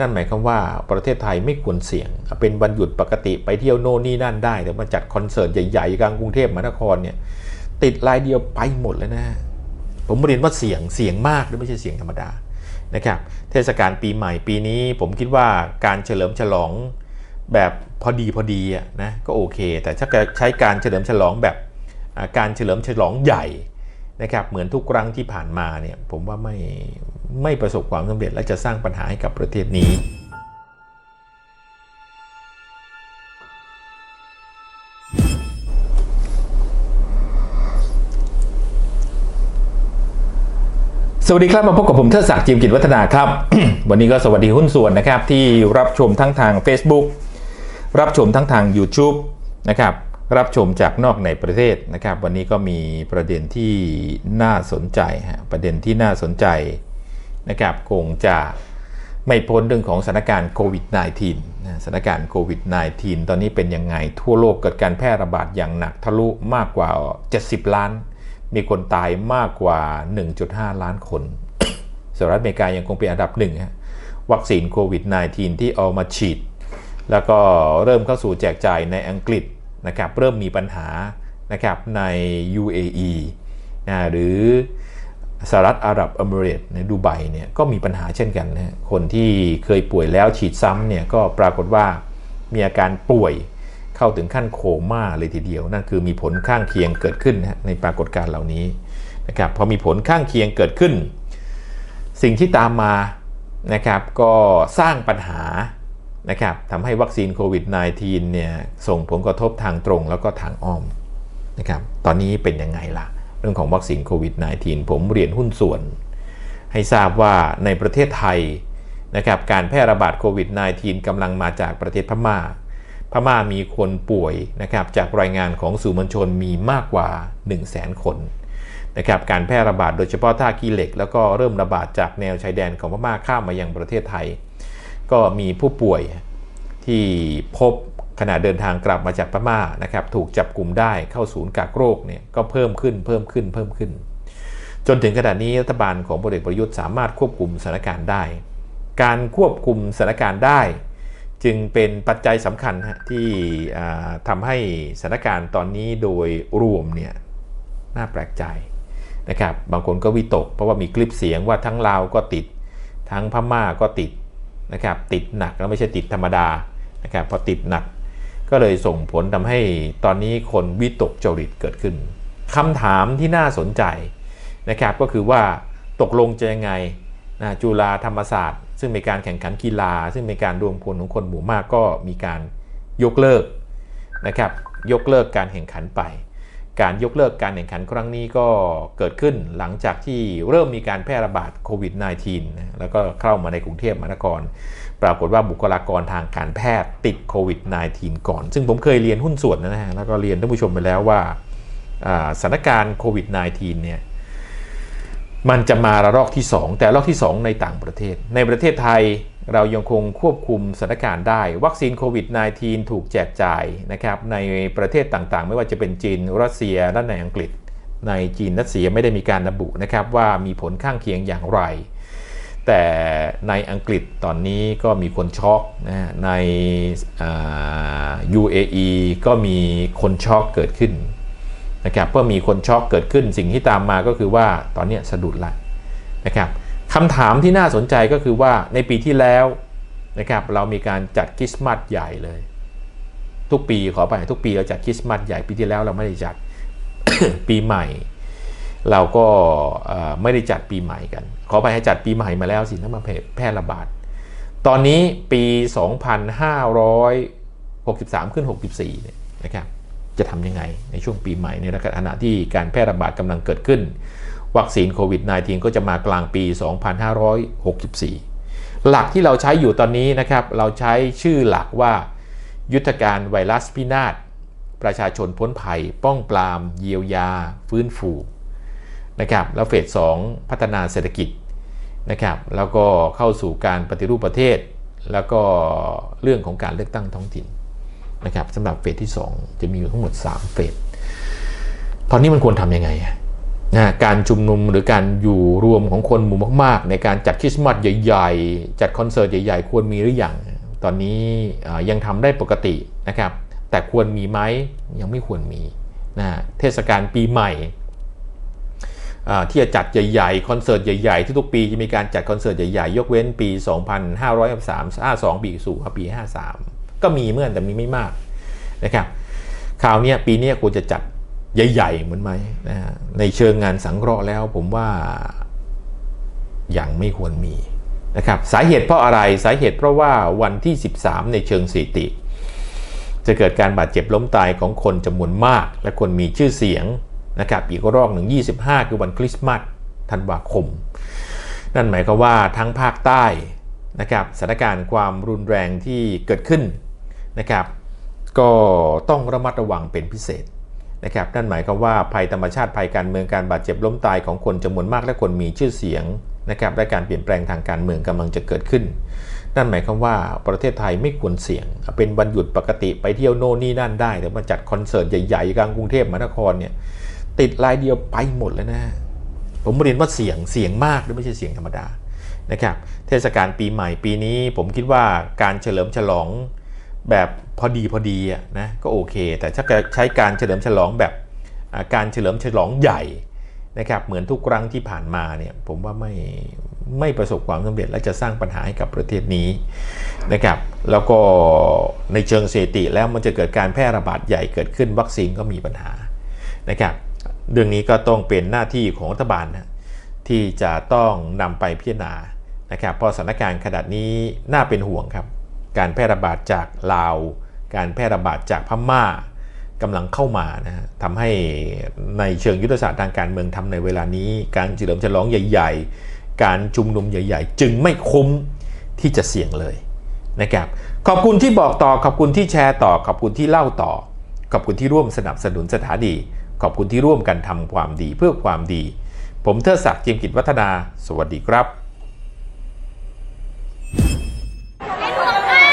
นั่นหมายความว่าประเทศไทยไม่ควรเสี่ยง เป็นวันหยุดปกติไปเที่ยวโน่นนี่นั่นได้ แต่มาจัดคอนเสิร์ตใหญ่ๆกลางกรุงเทพมหานครเนี่ยติดรายเดียวไปหมดแล้วนะ ผมเรียนว่าเสี่ยงเสี่ยงมากด้วยไม่ใช่เสี่ยงธรรมดานะครับเทศกาลปีใหม่ปีนี้ผมคิดว่าการเฉลิมฉลองแบบพอดีพอดีอะนะก็โอเค แต่ถ้าใช้การเฉลิมฉลองแบบการเฉลิมฉลองใหญ่นะครับเหมือนทุกครั้งที่ผ่านมาเนี่ยผมว่าไม่ ไม่ประสบความสำเร็จและจะสร้างปัญหาให้กับประเทศนี้สวัสดีครับมาพบกับผมเทิดศักดิ์จิมกิจวัฒนาครับ วันนี้ก็สวัสดีหุ้นส่วนนะครับที่รับชมทั้งทาง Facebook รับชมทั้งทาง YouTube นะครับรับชมจากนอกในประเทศนะครับ วันนี้ก็มีประเด็นที่น่าสนใจฮะประเด็นที่น่าสนใจ นะครับคงจะไม่พ้นเรื่องของสถานการณ์โควิด -19 นะสถานการณ์โควิด -19 ตอนนี้เป็นยังไง ทั่วโลกเกิดการแพร่ระบาดอย่างหนักทะลุมากกว่า 70 ล้าน มีคนตายมากกว่า 1.5 ล้านคนสหรัฐอเมริกายังคงเป็นอันดับหนึ่งฮะวัคซีนโควิด -19 ที่เอามาฉีด แล้วก็เริ่มเข้าสู่แจกจ่ายในอังกฤษนะครับเริ่มมีปัญหานะครับใน UAE นะหรือ สหรัฐอาหรับเอมิเรตในดูไบเนี่ยก็มีปัญหาเช่นกันนะคนที่เคยป่วยแล้วฉีดซ้ำเนี่ยก็ปรากฏว่ามีอาการป่วยเข้าถึงขั้นโคม่าเลยทีเดียว นั่นคือมีผลข้างเคียงเกิดขึ้นนะในปรากฏการณ์เหล่านี้นะครับพอมีผลข้างเคียงเกิดขึ้น สิ่งที่ตามมานะครับก็สร้างปัญหานะครับทำให้วัคซีนโควิด -19 เนี่ยส่งผลกระทบทางตรงแล้วก็ทางอ้อมนะครับตอนนี้เป็นยังไงล่ะ เรื่องของวัคซีนโควิด -19 ผมเรียนหุ้นส่วน ให้ทราบว่าในประเทศไทยนะครับการแพร่ระบาดโควิด -19 กำลังมาจากประเทศพม่า พม่ามีคนป่วยนะครับจากรายงานของสื่อมวลชนมีมากกว่า 1 0 0 0 0แสนคนนะครับการแพร่ระบาดโดยเฉพาะท่าขี้เหล็ก แล้วก็เริ่มระบาดจากแนวชายแดนของพม่าข้ามมายังประเทศไทย ก็มีผู้ป่วยที่พบ ขณะเดินทางกลับมาจากพม่านะครับถูกจับกลุ่มได้เข้าศูนย์กักโรคเนี่ยก็เพิ่มขึ้นเพิ่มขึ้นเพิ่มขึ้น จนถึงขณะนี้รัฐบาลของพลเอกประยุทธ์สามารถควบคุมสถานการณ์ได้ การควบคุมสถานการณ์ได้ จึงเป็นปัจจัยสำคัญที่ทำให้สถานการณ์ตอนนี้โดยรวมเนี่ยน่าแปลกใจนะครับบางคนก็วิตก เพราะว่ามีคลิปเสียงว่าทั้งลาวก็ติด ทั้งพม่าก็ติดนะครับติดหนักแล้วไม่ใช่ติดธรรมดานะครับพอติดหนัก ก็เลยส่งผลทำให้ตอนนี้คนวิตกจริตเกิดขึ้นคำถามที่น่าสนใจนะครับก็คือว่าตกลงจะยังไงนะจุฬาธรรมศาสตร์ ซึ่งมีการแข่งขันกีฬา ซึ่งมีการรวมพลของคนหมู่มากก็มีการยกเลิกนะครับยกเลิกการแข่งขันไป การยกเลิกการแข่งขันครั้งนี้ก็เกิดขึ้นหลังจากที่เริ่มมีการแพร่ระบาดโควิด -19 แล้วก็เข้ามาในกรุงเทพมหานคร ปรากฏว่าบุคลากรทางการแพทย์ติดโควิด -19 ก่อน ซึ่งผมเคยเรียนหุ้นส่วนนะฮะแล้วก็เรียนท่านผู้ชมไปแล้วว่าสถานการณ์โควิด -19 เนี่ยมันจะมาระลอกที่ 2 แต่ระลอกที่ 2 ในต่างประเทศ ในประเทศไทย เรายังคงควบคุมสถานการณ์ได้ วัคซีนโควิด -19 ถูกแจกจ่ายนะครับในประเทศต่างๆ ไม่ว่าจะเป็นจีน รัสเซียและในอังกฤษ ในจีนรัสเซียไม่ได้มีการระบุนะครับว่ามีผลข้างเคียงอย่างไร แต่ในอังกฤษตอนนี้ก็มีคนช็อกนะใน UAE ก็มีคนช็อกเกิดขึ้นนะครับเมื่อมีคนช็อกเกิดขึ้นสิ่งที่ตามมาก็คือว่าตอนนี้สะดุดละนะครับ คำถามที่น่าสนใจก็คือว่าในปีที่แล้วนะครับเรามีการจัดคริสต์มาสใหญ่เลย ทุกปีขอไปทุกปีเราจัดคริสต์มาสใหญ่ปีที่แล้วเราไม่ได้จัดปีใหม่ เราก็ไม่ได้จัดปีใหม่กัน ขอไปให้จัดปีใหม่มาแล้วสิถ้ามาแพร่ระบาด ตอนนี้ปี 2563 ขึ้น 64เนี่ยนะครับจะทำยังไงในช่วงปีใหม่ในขณะที่การแพร่ระบาดกำลังเกิดขึ้น วัคซีนโควิด -19 ก็จะมากลางปี 2564 หลักที่เราใช้อยู่ตอนนี้นะครับ เราใช้ชื่อหลักว่า ยุทธการไวรัสพินาศ ประชาชนพ้นภัย ป้องปราม เยียวยา ฟื้นฟูนะครับ แล้วเฟส 2 พัฒนาเศรษฐกิจนะครับ แล้วก็เข้าสู่การปฏิรูปประเทศ แล้วก็เรื่องของการเลือกตั้งท้องถิ่นนะครับสำหรับเฟสที่ 2 จะมีอยู่ทั้งหมด 3 เฟส ตอนนี้มันควรทำยังไง นะการชุมนุมหรือการอยู่รวมของคนหมู่มาก ๆ ในการจัดคริสต์มาสใหญ่ ๆ จัดคอนเสิร์ตใหญ่ ๆ ควรมีหรือยังตอนนี้ยังทำได้ปกตินะครับ แต่ควรมีไหมยังไม่ควรมีนะเทศกาลปีใหม่ที่จะจัดใหญ่ๆ คอนเสิร์ตใหญ่ๆที่ทุกปีจะมีการจัดคอนเสิร์ตใหญ่ๆ ยกเว้นปี 2553 52ปีสู่ปี 53 ก็มีเมื่อแต่มีไม่มากนะครับคราวนี้ปีนี้ควรจะจัด ใหญ่ ๆ เหมือนไหมนะฮะในเชิงงานสังเคราะห์แล้วผมว่ายังไม่ควรมีนะครับสาเหตุเพราะอะไรสาเหตุเพราะว่าวันที่ 13 ในเชิงสถิติ จะเกิดการบาดเจ็บล้มตายของคนจำนวนมาก และคนมีชื่อเสียงนะครับอีกรอบหนึ่ง25 คือวันคริสต์มาสธันวาคม นั่นหมายความว่าทั้งภาคใต้นะครับสถานการณ์ความรุนแรงที่เกิดขึ้นนะครับ ก็ต้องระมัดระวังเป็นพิเศษ นะครับนั่นหมายความว่าภัยธรรมชาติภัยการเมืองการบาดเจ็บล้มตายของคนจำนวนมากและคนมีชื่อเสียงนะครับและการเปลี่ยนแปลงทางการเมืองกำลังจะเกิดขึ้น นั่นหมายความว่าประเทศไทยไม่ควรเสี่ยง เป็นวันหยุดปกติไปเที่ยวโน่นนี่นั่นได้ แต่มาจัดคอนเสิร์ตใหญ่ๆกลางกรุงเทพมหานครเนี่ยติดรายเดียวไปหมดแล้วนะ ผมเรียนว่าเสียงเสียงมากด้วยไม่ใช่เสียงธรรมดานะครับเทศกาลปีใหม่ปีนี้ผมคิดว่าการเฉลิมฉลอง แบบพอดีพอดีอะนะก็โอเค แต่ถ้าใช้การเฉลิมฉลองแบบการเฉลิมฉลองใหญ่นะครับเหมือนทุกครั้งที่ผ่านมาเนี่ยผมว่าไม่ไม่ประสบความสำเร็จและจะสร้างปัญหาให้กับประเทศนี้นะครับแล้วก็ในเชิงเศรษฐกิจแล้วมันจะเกิดการแพร่ระบาดใหญ่เกิดขึ้นวัคซีนก็มีปัญหานะครับเรื่องนี้ก็ต้องเป็นหน้าที่ของรัฐบาลนะที่จะต้องนำไปพิจารณานะครับเพราะสถานการณ์ขนาดนี้น่าเป็นห่วงครับ การแพร่ระบาดจากลาว การแพร่ระบาดจากพม่ากำลังเข้ามานะฮะทำให้ในเชิงยุทธศาสตร์ทางการเมืองทำในเวลานี้ การเฉลิมฉลองใหญ่ ๆ การชุมนุมใหญ่ ๆ จึงไม่คุ้มที่จะเสี่ยงเลยนะครับขอบคุณที่บอกต่อขอบคุณที่แชร์ต่อ ขอบคุณที่เล่าต่อ ขอบคุณที่ร่วมสนับสนุนสถานีขอบคุณที่ร่วมกันทำความดีเพื่อความดี ผมเทิดศักดิ์จิมกิจวัฒนา สวัสดีครับ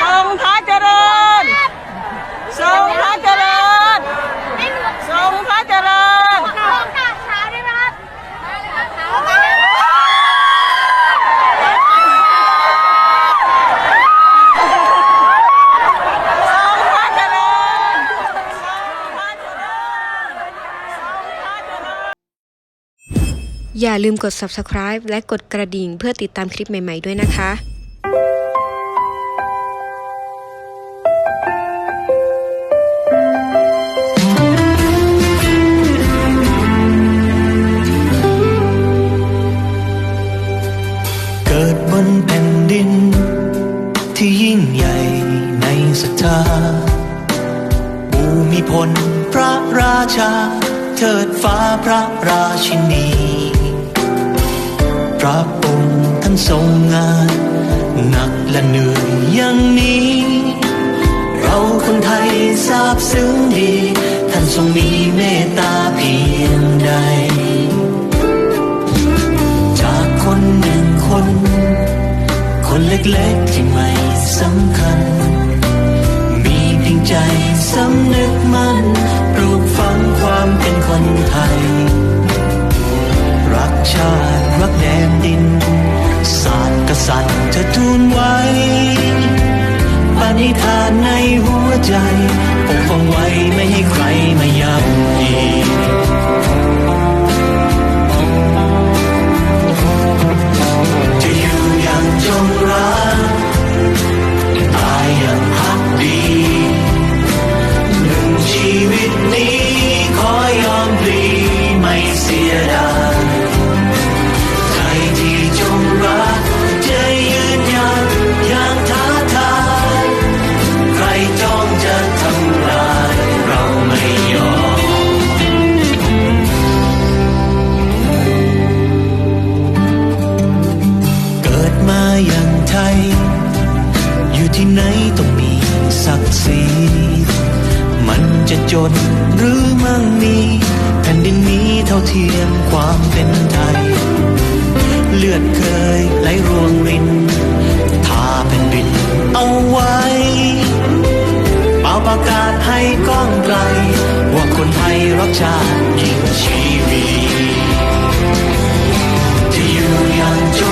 ทรงพระเจริญ ทรงพระเจริญ ทรงพระเจริญ ทรงพระเจริญ ทรงพระเจริญ ทรงพระเจริญ อย่าลืมกด subscribe และกดกระดิ่งเพื่อติดตามคลิปใหม่ ๆ ด้วยนะคะเกิดบนแผ่นดินที่ยิ่งใหญ่ในศรัทธาภูมิพลพระราชา เทิดฟ้าพระราชินี พระองค์ท่านทรงงาน หนักและเหนื่อยอย่างนี้ เราคนไทยทราบซึ้งดี ท่านทรงมีเมตตาเพียงใด จากคนหนึ่งคน คนเล็กๆที่ไม่สำคัญ มีเพียงใจสำนึกมันปลูกฝังความเป็นคนไทย ชาติรักแดนดิน ศาสตร์กษัตริย์เธอทูลไว้ปณิธานในหัวใจปกป้องไว้ไม่ให้ใครมาย่ำยี อดเคยไหลรวงรินทาเป็นดินเอาไว้เป่าประกาศให้ก้องไกล ว่าคนไทยรักชาติยิ่งชีวีที่อยู่อย่างจน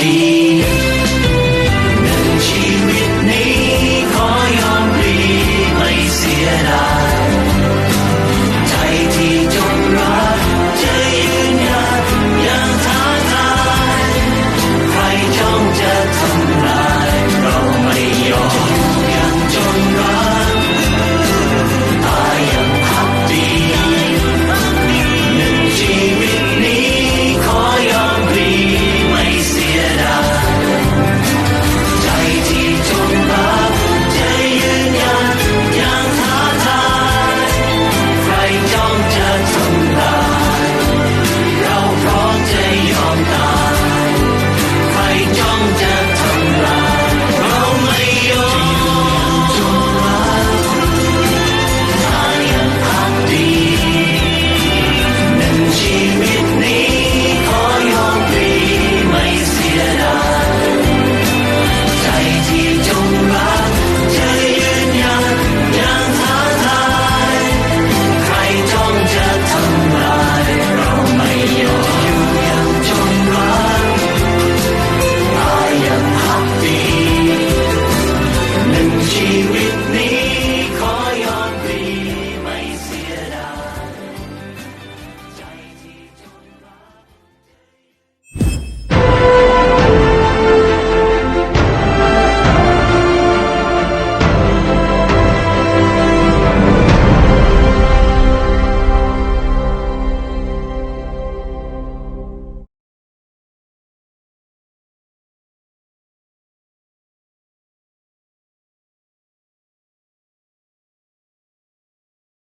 की